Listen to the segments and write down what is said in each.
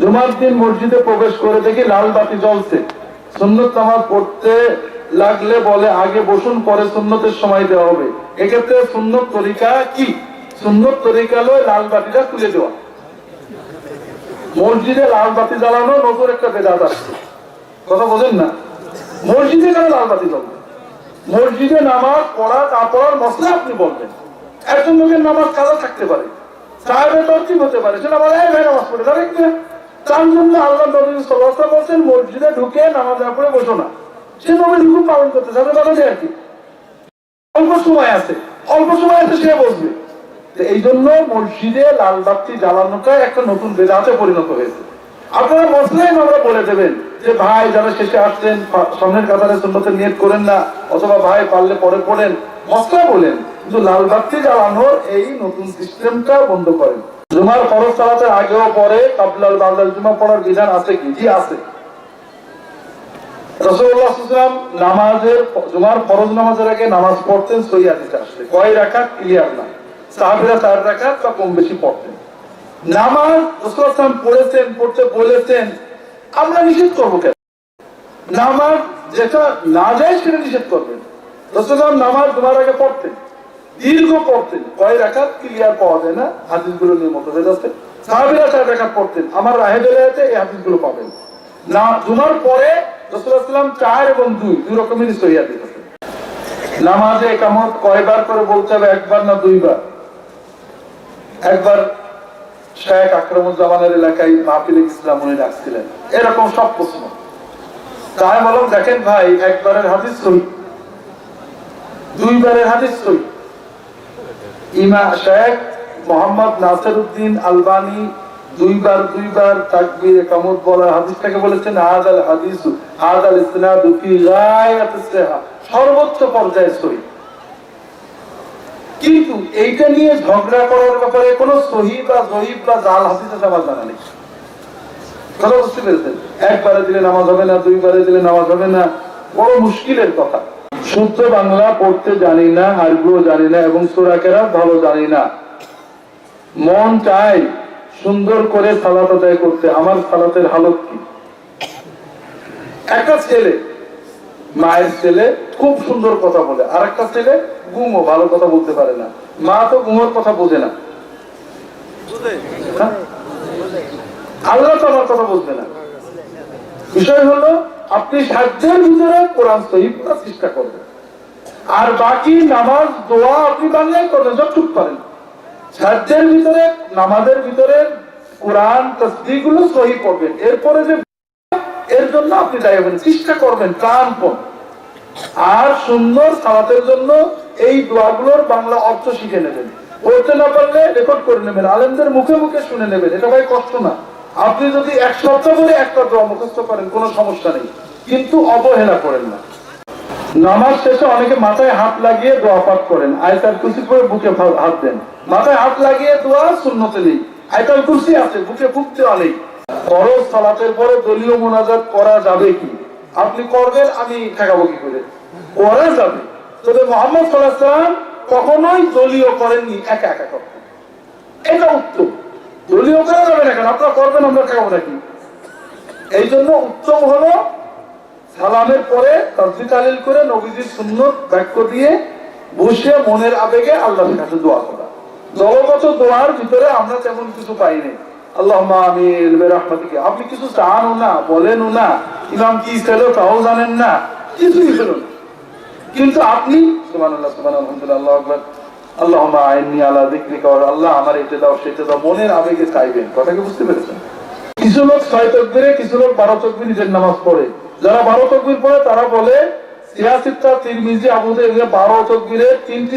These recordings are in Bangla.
জুমার দিন মসজিদে প্রবেশ করে দেখি লাল বাতি জ্বলছে। সুন্নত নামাজ পড়তে লাগলে বলে, আগে বসুন, পরে সুন্নতের সময় দেওয়া হবে। এক্ষেত্রে সুন্নত তরিকা কি? সুন্নত তরিকা হলো লাল বাতিটা তুলে দেওয়া। মসজিদে লাল বাতি জ্বালানো নতুন একটা বেদাত আসছে। কথা বোঝেন না? মসজিদে কেন লাল বাতি জ্বলবে? মসজিদে নামাজ পড়া তা পড়ার মশলা আপনি বলবেন। একজন লোকের নামাজ কাজা থাকতে পারে সাহেবের তরতিব হতে পারে? সেটা বলে ভাই, নামাজ পড়ে তাহলে? তার জন্য আল্লাহ নবী সাল্লাল্লাহু বলছেন, মসজিদে ঢুকে নামাজ পড়ে বসো না। সে নবীর হুকুম পালন করতে যাবে বলা যায় কি। অল্প সময় আছে, অল্প সময় আছে, সে বসবে। এই জন্য মসজিদে লাল বাতি জ্বালানোটা একটা নতুন বেদাতে পরিণত হয়েছে। আপনারা মশলাই আমরা বলে দেবেন যে, ভাই, যারা শেষে আসছেন সামনের কাতারে সুন্নতের নিয়ত করেন না, অথবা ভাই পারলে পরে পড়েন মশলা বলেন, কিন্তু লাল বাতি জ্বালানোর এই নতুন সিস্টেমটা বন্ধ করেন। জুমার ফরজ চালাতে আগেও পরে কাবলাল বাবলাল জুমা পড়ার বিধান আছে কি? জি আছে। নামাজের জুমার ফরজ নামাজের আগে নামাজ পড়তেন কয় ক্লিয়ার না। চার বা কম বেশি পড়তেন। নামাজ পড়েছেন, পড়তে বলেছেন, আমরা নিষেধ করব কেন? নামাজ যেটা না যায় সেটা নিষেধ করবেন। রসুল্লাহাম নামাজ জুমার আগে পড়তেন। দীর্ঘ পড়তেন কয় রাখাত ক্লিয়ার পাওয়া যায় না, হাদিসগুলো নিয়ে মতো হয়ে যাচ্ছে সাহাবিরা চার রাখাত পড়তেন আমার রাহে বেলাতে এই হাদিসগুলো পাবেন। না, জুমার পরে রসুলাম চার এবং দুই দুই রকমেরই সহিয়া দিতে নামাজে একামত কয়বার করে বলতে হবে, একবার না দুইবার? একবার শেখ আকরমুজ্জামানের এলাকায় মাহফিল ইসলাম উনি ডাকছিলেন। এরকম সব প্রশ্ন। তাই বললাম, দেখেন ভাই, একবারের হাদিস সই দুইবারের হাদিস সই ইমা শেখ মোহাম্মদ নাসির উদ্দিন আলবানি দুইবার দুইবার তাকবীর একামত বলার হাদিসটাকে বলেছেন আদাল হাদিস আদাল ইসনাদ ফি গায়াত সিহা সর্বোচ্চ পর্যায়ে সই কিন্তু এইটা নিয়ে ঝগড়া করার ব্যাপারে কোনো সহি বা জয়ীব বা জাল হাদিস আছে আমার জানা নেই। কথা বুঝতে পেরেছেন? একবারে দিলে নামাজ হবে না, দুইবারে দিলে নামাজ হবে না, বড় মুশকিলের কথা। শুদ্ধ বাংলা পড়তে জানি না, আরবিও জানি না এবং সুরাকেরা ভালো জানি না। মন চাই সুন্দর করে সালাত আদায় করতে। আমার সালাতের হালত কি? একটা ছেলে, মায়ের ছেলে খুব সুন্দর কথা বলে। আর একটা ছেলে গুমো, ভালো কথা বলতে পারে না। মা তো গুমোর কথা বোঝে না। হ্যাঁ? আল্লাহ তো আমার কথা বলবে না। বিষয় হলো আপনি সাধ্যের ভিতরে কোরআন শহীদ করার চেষ্টা করবেন। আর বাকি নামাজ, দোয়া আপনি বাংলায় করবেন যতটুক পারেন সাধ্যের ভিতরে নামাজের ভিতরে কোরআন তসদিগুলো সহি করবেন এরপরে যে এর জন্য আপনি দায়ী হবেন, চেষ্টা করবেন প্রাণপণ। আর সুন্দর সালাতের জন্য এই দোয়াগুলোর বাংলা অর্থ শিখে নেবেন। পড়তে না পারলে রেকর্ড করে নেবেন। আলেমদের মুখে মুখে শুনে নেবেন। এটা ভাই কষ্ট না। আপনি যদি এক সপ্তাহ ধরে একটা দোয়া মুখস্থ করেন, কোনো সমস্যা নেই। কিন্তু অবহেলা করেন না। নামাজ শেষে অনেকে মাথায় হাত লাগিয়ে দোয়া পাঠ করেন। আয়তাল কুরসি করে বুকে হাত দেন। মাথায় হাত লাগিয়ে দোয়া শূন্যতে নেই। আয়তাল কুরসি আছে, বুকে ফুকতে অনেক ফরজ সালাতের পরে দলীয় মোনাজাত করা যাবে কি? আপনি করবেন, আমি ঠেকাবো কি করে? করা যাবে। তবে মোহাম্মদ সাল্লাহ সাল্লাম কখনোই দলীয় করেননি, একা একা করতেন। এটা উত্তম। দলীয় করা যাবে না কেন? আপনারা করবেন, আমরা ঠেকাবো নাকি? এই জন্য উত্তম হলো সালামের পরে তসবি তালিল করে নবীজির সুন্নত বাক্য দিয়ে বসে মনের আবেগে আল্লাহর কাছে দোয়া করা। দলগত দোয়ার ভিতরে আমরা তেমন কিছু পাইনি আল্লাহ রহমতিকে আপনি কিছু চানও না, বলেনও না, ইমাম কি ছিল তাও জানেন না, কিছুই না। কিন্তু আপনি সুমান আল্লাহ সুমান আলহামদুলিল্লাহ, আল্লাহ আকবর আল্লাহ আল্লাহ দিক্রি কর আল্লাহ আমার এটা দাও সেটা দাও, মনের আবেগে চাইবেন। কথা কি বুঝতে পেরেছেন? কিছু লোক ছয় কিছু লোক বারো নিজের নামাজ পড়ে। যারা বারো পড়ে, তারা বলে তিরমিজি আবুদে বারো তিনটি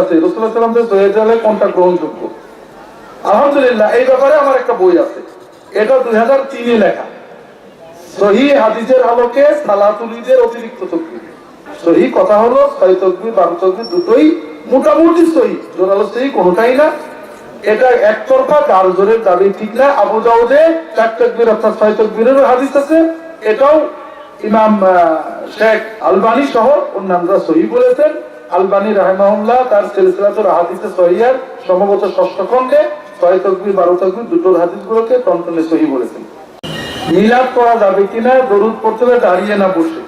আছে। কোনটা গ্রহণযোগ্য? আলহামদুলিল্লাহ, এই ব্যাপারে আমার একটা বই আছে। এটা দুই হাজার তিনে লেখা। সহি হাদিসের আলোকে সালাতুলিদের অতিরিক্ত তকবির। সহি কথা হলো ছয় তকবির, বারো তকবির দুটোই মোটামুটি সহি জোরালো সহি কোনোটাই না। এটা একতরফা কার জোরের দাবি ঠিক না। আবু দাউদে চার তকবির অর্থাৎ ছয় তকবিরের হাদিস আছে। এটাও ইমাম শেখ আলবানি সহ অন্যান্যরা সহি বলেছেন। আলবানি রাহমাহুল্লাহ তার সিলসিলাতুল হাদিসে সহিয়ার সম্ভবত ষষ্ঠ খণ্ডে ছয় তকবি বারো তকবি দুটো হাদিসগুলোকে টনটনে সহি বলেছেন। মিলাদ করা যাবে কিনা, দরুদ পড়তে দাঁড়িয়ে না বসে।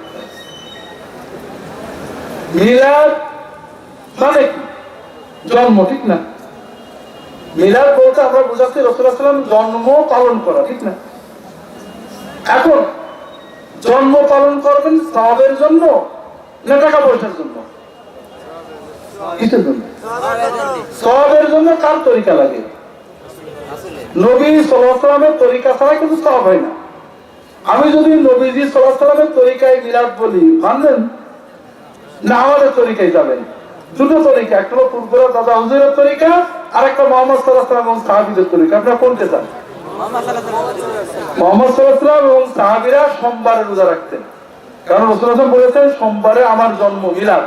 মিলাদ মানে কি? জন্ম, ঠিক না? মিলাদ বলতে আমরা বুঝাচ্ছি রসুলাম জন্ম পালন করা, ঠিক না? এখন জন্ম পালন করবেন সবের জন্য না টাকা পয়সার জন্য? সবের জন্য? কার তরিকা লাগে? নবী সালামের তরিকা ছাড়া কিন্তু সব হয় না। আমি যদি নবীজি সালামের তরিকায় মিলাদ বলি মানবেন না আমাদের তরিকায় যাবেন। দুটো তরিকা একটা হলো পূর্বরা দাদা হুজুরের তরিকা আর একটা মোহাম্মদ সাল্লাহ এবং সাহাবিদের তরিকা। আপনারা কোনটা চান? মোহাম্মদ সাল্লাহ এবং সাহাবিরা সোমবারে রোজা রাখতেন। কারণ রসুল হাসান বলেছেন সোমবারে আমার জন্ম মিলাদ।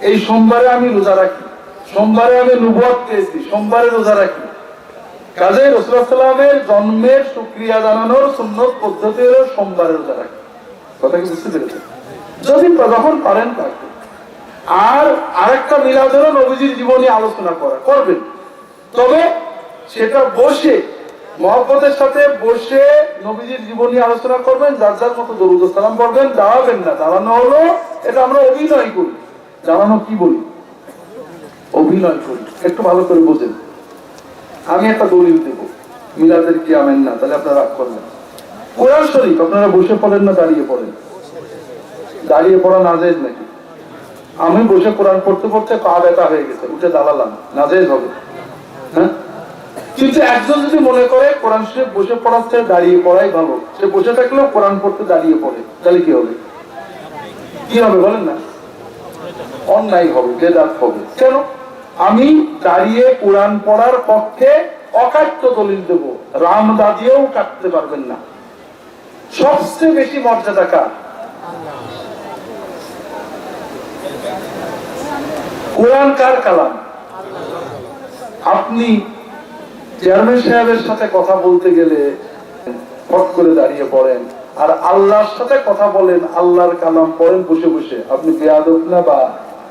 এই সোমবারে আমি রোজা রাখি। সোমবারে আমি নুবত পেয়েছি সোমবারে রোজা রাখি। কাজে রসুলামের জন্মের সুক্রিয়া জানানোর সুন্নত পদ্ধতি হলো সোমবারে রোজা রাখি। কথা কি বুঝতে পেরেছেন? যদি যখন পারেন তাকে আর আরেকটা মিলাদ হলো নবীজির জীবনী আলোচনা করা, করবেন। তবে সেটা বসে, মহব্বতের সাথে বসে নবীজির জীবনী আলোচনা করবেন, যার যার মতো দরুদ সালাম পড়বেন, দাঁড়াবেন না। দাঁড়ানো হলো, এটা আমরা অভিনয় করি। দাঁড়ানো কি বলি? অভিনয় করি। একটু ভালো করে বোঝেন। আমি একটা দলিল দেব। মিলাদের কি আমেন না? তাহলে আপনারা রাগ করবেন কোরআন শরীফ, আপনারা বসে পড়েন না, দাঁড়িয়ে পড়েন। দাঁড়িয়ে পড়া না যায় নাকি? আমি বসে কোরআন পড়তে পড়তে পা ব্যথা হয়ে গেছে, উঠে দাঁড়ালাম না যায় হবে। হ্যাঁ? কিন্তু একজন যদি মনে করে কোরআন শরীফ বসে পড়ার চেয়ে দাঁড়িয়ে পড়াই ভালো, সে বসে থাকলেও কোরআন পড়তে দাঁড়িয়ে পড়ে, তাহলে কি হবে? কি হবে বলেন না? অন্যায় হবে, বেদাত হবে। কেন? আমি দাঁড়িয়ে কোরআন পড়ার পক্ষে অকাট্য দলিল দেব, রাম দাদিয়েও কাটতে পারবেন না। সবচেয়ে বেশি মর্যাদা কার? কোরআন কার কালাম। আপনি চেয়ারম্যান সাহেবের সাথে কথা বলতে গেলে ফট করে দাঁড়িয়ে পড়েন, আর আল্লাহর সাথে কথা বলেন, আল্লাহর কালাম পড়েন বসে বসে। আপনি বেয়াদব না বা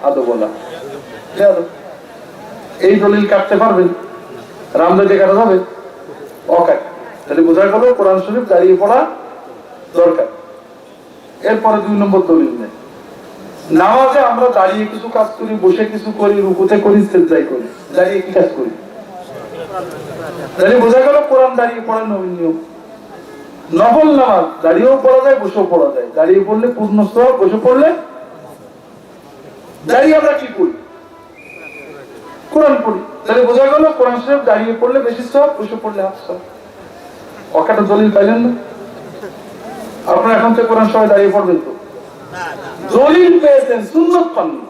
আদবলা বেয়াদব। এই দলিল কাটতে পারবেন? রামদাকে কাটা যাবে? অকাট। তাহলে বোঝা গেল কোরআন শরীফ দাঁড়িয়ে পড়া দরকার। এরপরে দুই নম্বর দলিল নেই। নামাজে আমরা দাঁড়িয়ে কিছু কাজ করি, বসে কিছু করি, রুকুতে করি সেজদাই করি, দাঁড়িয়ে কি কাজ করি? তাহলে বোঝা গেল কোরআন দাঁড়িয়ে পড়া নবীন নিয়ম। নবল নামাজ, দাঁড়িয়েও পড়া যায়, বসেও পড়া যায়। দাঁড়িয়ে পড়লে পূর্ণ সব বসে পড়লে দাঁড়িয়ে আমরা কি করি? কোরআন পড়ি। তাহলে বোঝা গেল কোরআন শরীফ দাঁড়িয়ে পড়লে বেশি সব, বসে পড়লে হাফ সব। অকাটা দলিল পাইলেন না? আপনারা এখন থেকে কোরআন সবাই দাঁড়িয়ে পড়বেন তো। দলিল পেয়েছেন, সুন্নত পাননি।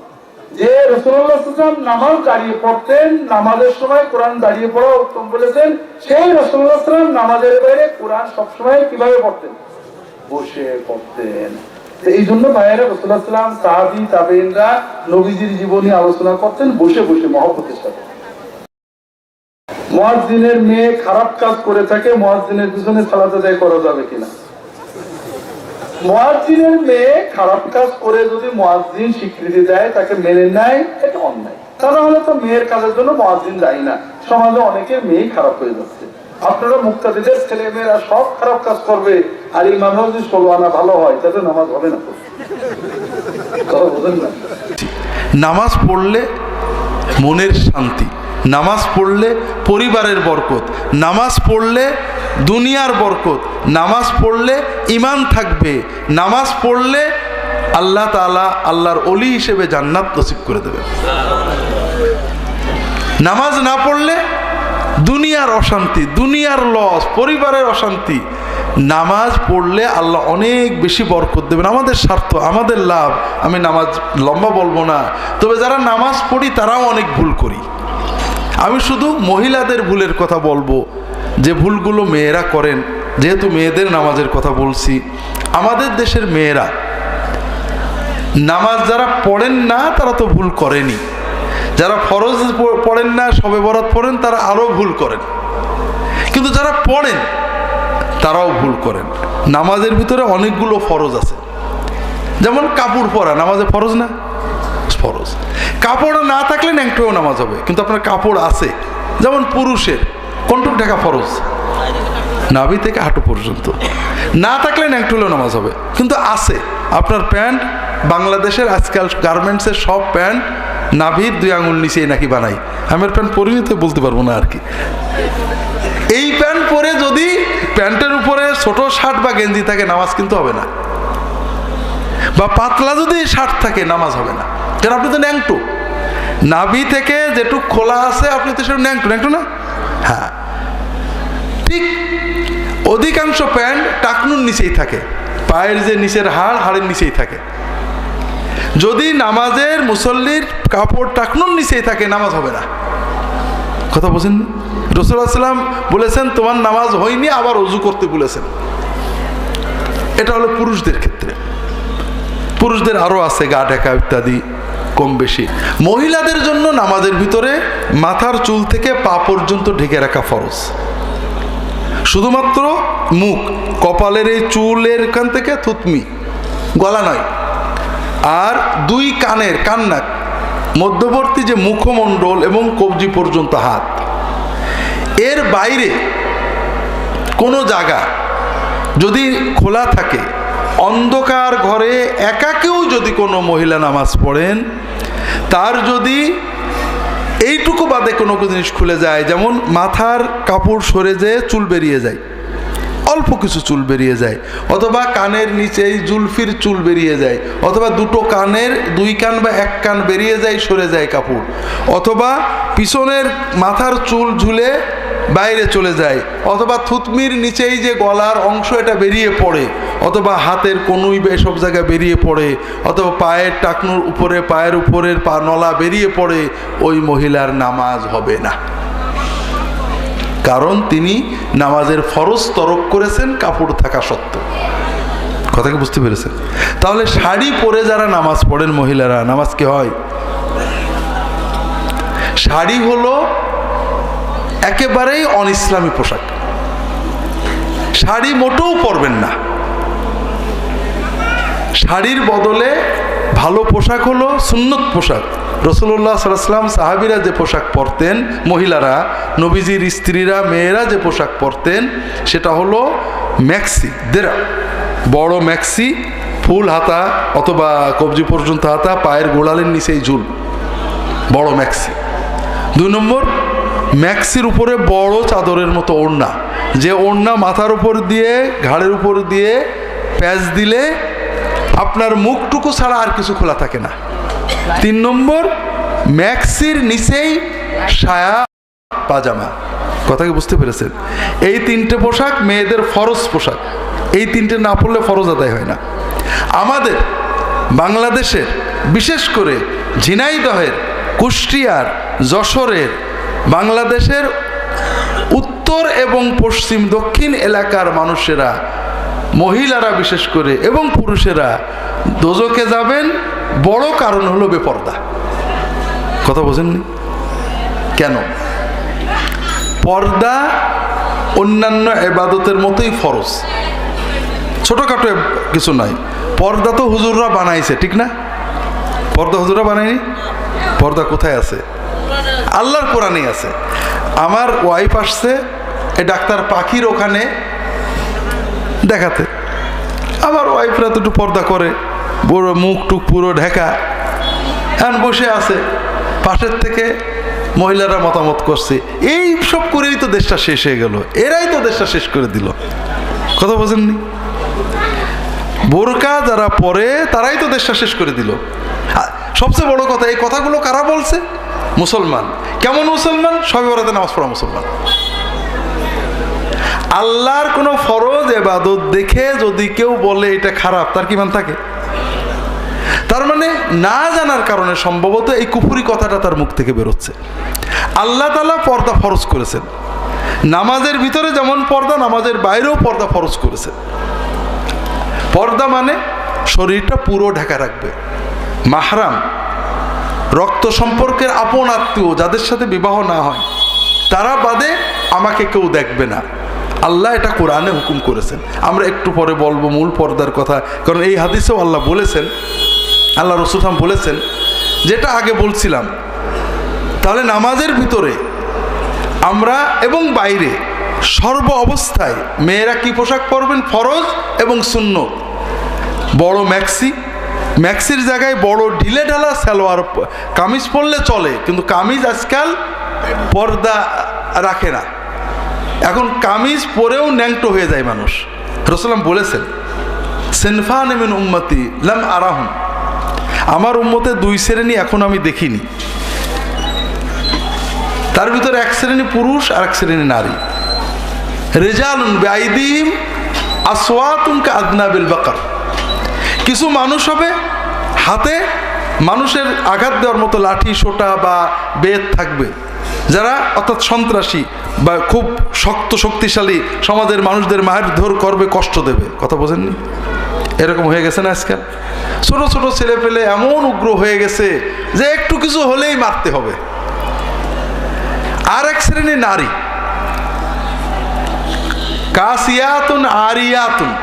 যে রসুল্লাহাম নামাজ দাঁড়িয়ে পড়তেন, নামাজের সময় কোরআন দাঁড়িয়ে পড়া উত্তম বলেছেন, সেই রসুল্লাহাম নামাজের বাইরে কোরআন সবসময় কীভাবে পড়তেন? বসে পড়তেন। এই জন্য ভাইয়েরা রসুল্লাহ সাল্লাম সাহাবি তাবেইনরা নবীজির জীবনী আলোচনা করতেন, বসে বসে মহব্বতের সাথে। মহাজিনের মেয়ে খারাপ কাজ করে থাকে মহাজিনের পিছনে সালাতে দেয় করা যাবে কিনা? মহাজিনের মেয়ে খারাপ কাজ করে যদি মহাজিন স্বীকৃতি দেয়, তাকে মেনে নেয়, এটা অন্যায়। তা না হলে তো মেয়ের কাজের জন্য মহাজিন দায়ী না। সমাজে অনেকে মেয়ে খারাপ হয়ে যাচ্ছে। আপনারা মুক্তাদিদের ছেলে মেয়েরা সব খারাপ কাজ করবে, আর ইমামও যদি ষোলো আনা ভালো হয়, তাতে নামাজ হবে না না? নামাজ পড়লে মনের শান্তি, নামাজ পড়লে পরিবারের বরকত, নামাজ পড়লে দুনিয়ার বরকত। নামাজ পড়লে ইমান থাকবে। নামাজ পড়লে আল্লাহ তাআলা আল্লাহর অলি হিসেবে জান্নাত নসিব করে দেবে। নামাজ না পড়লে দুনিয়ার অশান্তি, দুনিয়ার লস পরিবারের অশান্তি, নামাজ পড়লে আল্লাহ অনেক বেশি বরকত দেবেন। আমাদের স্বার্থ, আমাদের লাভ, আমি নামাজ লম্বা বলব না। তবে যারা নামাজ পড়ি তারাও অনেক ভুল করি। আমি শুধু মহিলাদের ভুলের কথা বলব। যে ভুলগুলো মেয়েরা করেন, যেহেতু মেয়েদের নামাজের কথা বলছি, আমাদের দেশের মেয়েরা, নামাজ যারা পড়েন না, তারা তো ভুল করেনি। যারা ফরজ পড়েন না, সবে বরাত পড়েন, তারা আরও ভুল করেন। কিন্তু যারা পড়েন, তারাও ভুল করেন। নামাজের ভিতরে অনেকগুলো ফরজ আছে। যেমন কাপড় পরা, নামাজে ফরজ না? ফরজ। কাপড় না থাকলে ন্যাংটোও নামাজ হবে, কিন্তু আপনার কাপড় আছে। যেমন পুরুষের কোনটুক ঢাকা ফরজ? নাভি থেকে হাঁটু পর্যন্ত। না থাকলে ন্যাংটুলেও নামাজ হবে। কিন্তু আছে। আপনার প্যান্ট, বাংলাদেশের আজকাল গার্মেন্টসের সব প্যান্ট নাভির দুই আঙুল নিচেই নাকি বানাই। আমার প্যান্ট পরিনি তো বলতে পারব না আর কি। এই প্যান্ট পরে যদি প্যান্টের উপরে ছোট শার্ট বা গেঞ্জি থাকে, নামাজ কিন্তু হবে না। বা পাতলা যদি শার্ট থাকে, নামাজ হবে না। কারণ আপনি তো ন্যাংটু। নাভি থেকে যেটুক খোলা আছে, আপনি তো সেটা ন্যাংটু। ন্যাংটু না? হ্যাঁ। ঠিক অধিকাংশ প্যান্ট টাকনুর নিচেই থাকে। পায়ের যে নিচের হাড়, হাড়ের নিচেই থাকে। যদি নামাজের মুসল্লির কাপড় টাকনুর নিচেই থাকে, নামাজ হবে না। কথা বলছেন রসুল্লাহাম বলেছেন, তোমার নামাজ হয়নি, আবার অজু করতে বলেছেন। এটা হলো পুরুষদের ক্ষেত্রে। পুরুষদের আরও আছে গা ঢাকা ইত্যাদি। কম বেশি। মহিলাদের জন্য নামাজের ভিতরে মাথার চুল থেকে পা পর্যন্ত ঢেকে রাখা ফরজ। শুধুমাত্র মুখ, কপালের এই চুলের কান থেকে থুতমি, গলা নয়। আর দুই কানের কান্নাক মধ্যবর্তী যে মুখমণ্ডল এবং কবজি পর্যন্ত হাত। এর বাইরে কোনো জায়গা যদি খোলা থাকে অন্ধকার ঘরে একাকেও যদি কোনো মহিলা নামাজ পড়েন, তার যদি এইটুকু বাদে কোনো জিনিস খুলে যায়, যেমন মাথার কাপড় সরে যেয়ে চুল বেরিয়ে যায়, অল্প কিছু চুল বেরিয়ে যায়, অথবা কানের নিচেই জুলফির চুল বেরিয়ে যায়, অথবা দুটো কানের, দুই কান বা এক কান বেরিয়ে যায়, সরে যায় কাপড়, অথবা পিছনের মাথার চুল ঝুলে বাইরে চলে যায়। অথবা থুতমির নিচেই যে গলার অংশ এটা বেরিয়ে পড়ে, অথবা হাতের কনুই এসব জায়গায় বেরিয়ে পড়ে, অথবা পায়ের টাকনুর উপরে, পায়ের উপরের পা নলা বেরিয়ে পড়ে, ওই মহিলার নামাজ হবে না। কারণ তিনি নামাজের ফরজ তরক করেছেন কাপড় থাকা সত্ত্বেও। কথাকে বুঝতে পেরেছেন? তাহলে শাড়ি পরে যারা নামাজ পড়েন মহিলারা, নামাজ কি হয়? শাড়ি হলো একেবারেই অন ইসলামী পোশাক। শাড়ি মোটেও পরবেন না। শাড়ির বদলে ভালো পোশাক হলো সুন্নত পোশাক। রসুল্লাহ সাল্লাম সাহাবিরা যে পোশাক পরতেন, মহিলারা, নবীজির স্ত্রীরা, মেয়েরা যে পোশাক পরতেন, সেটা হলো ম্যাক্সি দেরা বড় ম্যাক্সি, ফুল হাতা অথবা কবজি পর্যন্ত হাতা, পায়ের গোড়ালের নিচেই ঝুল। বড় ম্যাক্সি। দুই নম্বর ম্যাক্সির উপরে বড় চাদরের মতো ওড়না। যে ওড়না মাথার উপর দিয়ে, ঘাড়ের উপর দিয়ে প্যাচ দিলে আপনার মুখটুকু ছাড়া আর কিছু খোলা থাকে না। তিন নম্বর, ম্যাক্সির নিচেই সায়া পাজামা। কথা কি বুঝতে পেরেছেন? এই তিনটে পোশাক মেয়েদের ফরজ পোশাক। এই তিনটে না পড়লে ফরজ আদায় হয় না। আমাদের বাংলাদেশের বিশেষ করে ঝিনাইদহের, কুষ্টিয়ার, যশোরের বাংলাদেশের উত্তর এবং পশ্চিম দক্ষিণ এলাকার মানুষেরা, মহিলারা বিশেষ করে এবং পুরুষেরা দোজকে যাবেন, বড় কারণ হলো বেপর্দা। কথা বোঝেননি? কেন? পর্দা অন্যান্য এবাদতের মতোই ফরজ। ছোটোখাটো কিছু নয়। পর্দা তো হুজুররা বানাইছে, ঠিক না? পর্দা হুজুররা বানায়নি? পর্দা কোথায় আছে? আল্লাহর কোরআনেই আছে। আমার ওয়াইফ আসছে, এই ডাক্তার পাখির ওখানে দেখাতে। আমার ওয়াইফরা তো একটু পর্দা করে, পুরো মুখ টুক পুরো ঢেকা। এখন বসে আছে, পাশের থেকে মহিলারা মতামত করছে। এই সব করেই তো দেশটা শেষ হয়ে গেল, এরাই তো দেশটা শেষ করে দিল। কথা বোঝেননি? বোরকা যারা পরে, তারাই তো দেশটা শেষ করে দিল। সবচেয়ে বড় কথা, এই কথাগুলো কারা বলছে? মুসলমান। কেমন মুসলমান? সবে বরাতে নামাজ পড়া মুসলমান। আল্লাহর কোনো ফরজ এবাদত দেখে যদি কেউ বলে এটা খারাপ, তার কি মান থাকে? তার মানে না জানার কারণে সম্ভবত এই কুফুরি কথাটা তার মুখ থেকে বেরোচ্ছে। আল্লাহ তালা পর্দা ফরজ করেছেন। নামাজের ভিতরে যেমন পর্দা, নামাজের বাইরেও পর্দা ফরজ করেছেন। পর্দা মানে শরীরটা পুরো ঢাকা রাখবে। মাহরাম। রক্ত সম্পর্কের আপন আত্মীয় যাদের সাথে বিবাহ না হয়, তারা বাদে আমাকে কেউ দেখবে না। আল্লাহ এটা কোরআনে হুকুম করেছেন। আমরা একটু পরে বলব মূল পর্দার কথা, কারণ এই হাদিসেও আল্লাহ বলেছেন, আল্লাহ রসুলাম বলেছেন, যেটা আগে বলছিলাম, তাহলে নামাজের ভিতরে আমরা এবং বাইরে সর্ব অবস্থায় মেয়েরা কি পোশাক পরবেন? ফরজ এবং শূন্য বড় ম্যাক্সি ম্যাক্সির জায়গায় বড় ঢিলে ঢালা সালোয়ার কামিজ পরলে চলে, কিন্তু কামিজ আজকাল পর্দা রাখে না। এখন কামিজ পরেও ন্যাংটো হয়ে যায় মানুষ। রসলাম বলেছেন, সেনফান এমিন উম্মতি লাম আরাহুম। আমার উম্মতে দুই শ্রেণি এখন আমি দেখিনি। তার ভিতরে এক শ্রেণি পুরুষ আর এক শ্রেণি নারী। রেজালুন বেআইদিম আসওয়াতুনকা আদনাবিল বাকার। কিছু মানুষ হবে হাতে মানুষের আঘাত দেওয়ার মতো লাঠি, সোটা বা বেদ থাকবে। যারা অর্থাৎ সন্ত্রাসী বা খুব শক্ত, শক্তিশালী সমাজের মানুষদের মায়ের ধর করবে, কষ্ট দেবে। কথা বোঝেননি? এরকম হয়ে গেছে না আজকাল? ছোট ছোট ছেলে পেলে এমন উগ্র হয়ে গেছে যে একটু কিছু হলেই মারতে হবে। আর এক শ্রেণি নারী। কাসিয়াতুন আরিয়াতুন,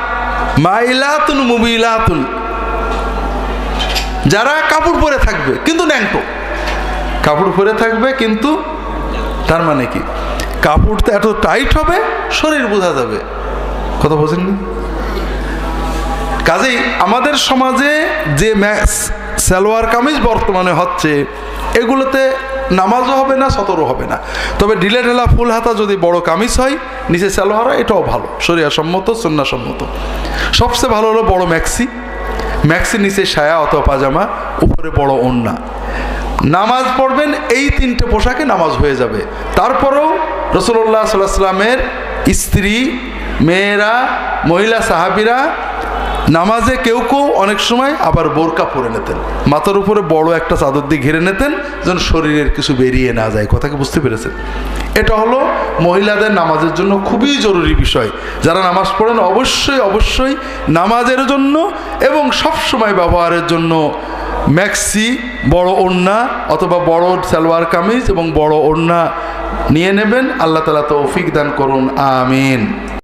মাইলাতুন মুবিলাতুন যারা কাপড় পরে থাকবে, কিন্তু ন্যাংটো। কাপড় পরে থাকবে, কিন্তু তার মানে কি? কাপড়টা এত টাইট হবে, শরীর বোঝা যাবে। কথা বোঝেননি কাজেই আমাদের সমাজে যে সালোয়ার কামিজ বর্তমানে হচ্ছে, এগুলোতে নামাজও হবে না, সতরও হবে না। তবে ঢিলে ঢেলা ফুল হাতা যদি বড় কামিজ হয়, নিচে সালোয়ার এটাও ভালো শরিয়া সম্মত সন্না সম্মত সবচেয়ে ভালো হলো বড় ম্যাক্সি ম্যাক্সি নিচে সায়া অথবা পাজামা, উপরে বড় ওন্না। নামাজ পড়বেন, এই তিনটে পোশাকে নামাজ হয়ে যাবে। তারপরেও রসুল্লাহ সাল্লাহ সাল্লামের স্ত্রী, মেয়েরা, মহিলা সাহাবিরা নামাজে কেউ কেউ অনেক সময় আবার বোরকা পরে নিতেন। মাথার উপরে বড় একটা চাদর দিয়ে ঘিরে নিতেন, যেন শরীরের কিছু বেরিয়ে না যায়। কথাকে বুঝতে পেরেছেন? এটা হলো মহিলাদের নামাজের জন্য খুবই জরুরি বিষয়। যারা নামাজ পড়েন অবশ্যই অবশ্যই নামাজের জন্য এবং সবসময় ব্যবহারের জন্য ম্যাক্সি, বড় ওড়না অথবা বড় সালোয়ার কামিজ এবং বড় ওড়না নিয়ে নেবেন। আল্লাহ তালা তৌফিক দান করুন, আমিন।